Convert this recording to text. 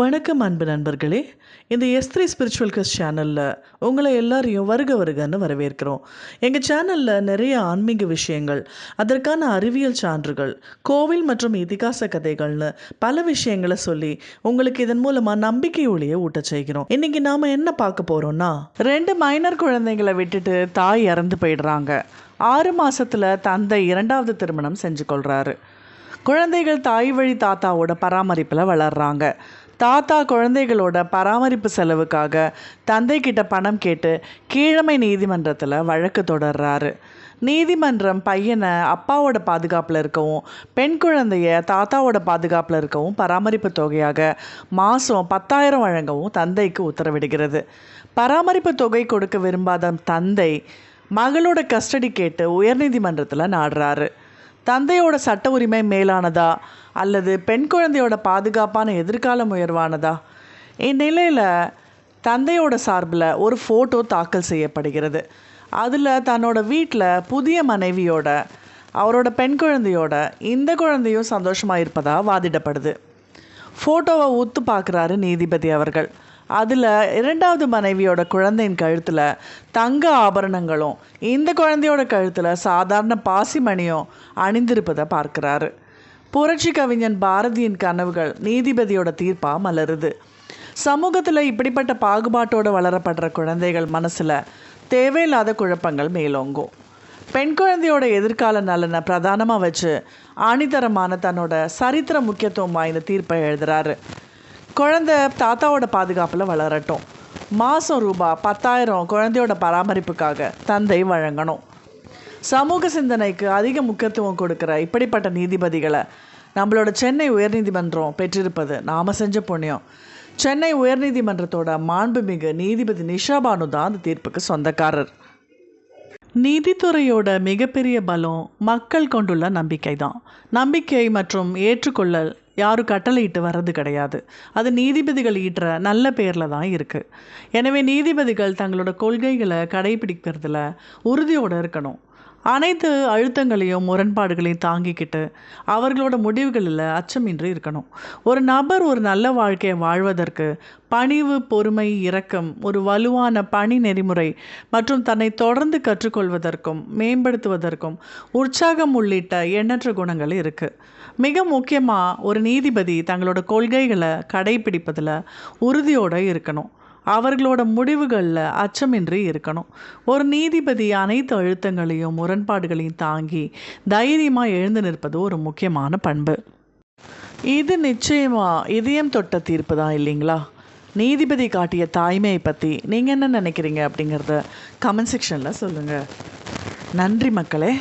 வணக்கம் அன்பு நண்பர்களே. இந்த எஸ்திரி ஸ்பிரிச்சுவல் கஸ் சேனலில் உங்களை எல்லாரையும் வருக வருகன்னு வரவேற்கிறோம். எங்கள் சேனலில் நிறைய ஆன்மீக விஷயங்கள் அதற்கான அறிவியல் சான்றுகள் கோவில் மற்றும் இதிகாச கதைகள்னு பல விஷயங்களை சொல்லி உங்களுக்கு இதன் மூலமாக நம்பிக்கை ஒளியை ஊட்ட செய்கிறோம். இன்றைக்கி நாம் என்ன பார்க்க போகிறோம்னா ரெண்டு மைனர் குழந்தைங்களை விட்டுட்டு தாய் இறந்து போயிடுறாங்க. ஆறு மாதத்தில் தந்தை இரண்டாவது திருமணம் செஞ்சு கொள்கிறாரு குழந்தைகள் தாய் வழி தாத்தாவோட பராமரிப்பில் வளர்றாங்க. தாத்தா குழந்தைகளோட பராமரிப்பு செலவுக்காக தந்தை கிட்ட பணம் கேட்டு கீழமை நீதிமன்றத்தில் வழக்கு தொடர்றாரு. நீதிமன்றம் பையனை அப்பாவோட பாதுகாப்பில் இருக்கவும் பெண் குழந்தைய தாத்தாவோட பாதுகாப்பில் இருக்கவும் பராமரிப்பு தொகையாக மாதம் பத்தாயிரம் வழங்கவும் தந்தைக்கு உத்தரவிடுகிறது. பராமரிப்பு தொகை கொடுக்க விரும்பாத தந்தை மகளோட கஸ்டடி கேட்டு உயர்நீதிமன்றத்தில் நாடுறாரு. தந்தையோட சட்ட உரிமை மேலானதா? அல்லது பெண் குழந்தையோட பாதுகாப்பான எதிர்காலம் உயர்வானதா? இந்நிலையில் தந்தையோட சார்பில் ஒரு ஃபோட்டோ தாக்கல் செய்யப்படுகிறது. அதில் தன்னோட வீட்டில் புதிய மனைவியோட அவரோட பெண் குழந்தையோட இந்த குழந்தையும் சந்தோஷமாக இருப்பதாக வாதிடப்படுது. ஃபோட்டோவை ஒத்து பார்க்குறாரு நீதிபதி அவர்கள். அதில் இரண்டாவது மனைவியோட குழந்தையின் கழுத்தில் தங்க ஆபரணங்களும் இந்த குழந்தையோட கழுத்தில் சாதாரண பாசிமணியும் அணிந்திருப்பதை பார்க்குறாரு. புரட்சி கவிஞன் பாரதியின் கனவுகள் நீதிபதியோட தீர்ப்பாக மலருது. சமூகத்தில் இப்படிப்பட்ட பாகுபாட்டோடு வளரப்படுற குழந்தைகள் மனசில் தேவையில்லாத குழப்பங்கள் மேலோங்கும். பெண் குழந்தையோட எதிர்கால நலனை பிரதானமாக வச்சு ஆணித்தரமான தன்னோட சரித்திர முக்கியத்துவம் வாய்ந்த தீர்ப்பை எழுதுறாரு. குழந்தை தாத்தாவோட பாதுகாப்பில் வளரட்டும். மாதம் ரூபா பத்தாயிரம் குழந்தையோட பராமரிப்புக்காக தந்தை வழங்கணும். சமூக சிந்தனைக்கு அதிக முக்கியத்துவம் கொடுக்குற இப்படிப்பட்ட நீதிபதிகளை நம்மளோட சென்னை உயர்நீதிமன்றம் பெற்றிருப்பது நாம் செஞ்ச புண்ணியம். சென்னை உயர்நீதிமன்றத்தோட மாண்புமிகு நீதிபதி நிஷா பானு தான் அந்த தீர்ப்புக்கு சொந்தக்காரர். நீதித்துறையோட மிகப்பெரிய பலம் மக்கள் கொண்டுள்ள நம்பிக்கை தான் நம்பிக்கை மற்றும் ஏற்றுக்கொள்ளல் யாரும் கட்டளையிட்டு வர்றது கிடையாது. அது நீதிபதிகள் ஈட்டுற நல்ல பேரில் தான் இருக்குது எனவே நீதிபதிகள் தங்களோட கொள்கைகளை கடைபிடிக்கிறதுல உறுதியோடு இருக்கணும். அனைத்து அழுத்தங்களையும் முரண்பாடுகளையும் தாங்கிக்கிட்டு அவர்களோட முடிவுகளில் அச்சமின்றி இருக்கணும். ஒரு நபர் ஒரு நல்ல வாழ்க்கையை வாழ்வதற்கு பணிவு பொறுமை இரக்கம் ஒரு வலுவான பணி நெறிமுறை மற்றும் தன்னை தொடர்ந்து கற்றுக்கொள்வதற்கும் மேம்படுத்துவதற்கும் உற்சாகம் உள்ளிட்ட எண்ணற்ற குணங்கள் இருக்குது மிக முக்கியமாக ஒரு நீதிபதி தங்களோட கொள்கைகளை கடைபிடிப்பதில் உறுதியோடு இருக்கணும். அவர்களோட முடிவுகளில் அச்சமின்றி இருக்கணும். ஒரு நீதிபதி அனைத்து அழுத்தங்களையும் முரண்பாடுகளையும் தாங்கி தைரியமாக எழுந்து நிற்பது ஒரு முக்கியமான பண்பு. இது நிச்சயமாக இதயம் தொட்ட தீர்ப்பு தான் இல்லைங்களா? நீதிபதி காட்டிய தாய்மையை பற்றி நீங்கள் என்ன நினைக்கிறீங்க அப்படிங்கிறத கமெண்ட் செக்ஷனில் சொல்லுங்கள் நன்றி மக்களே.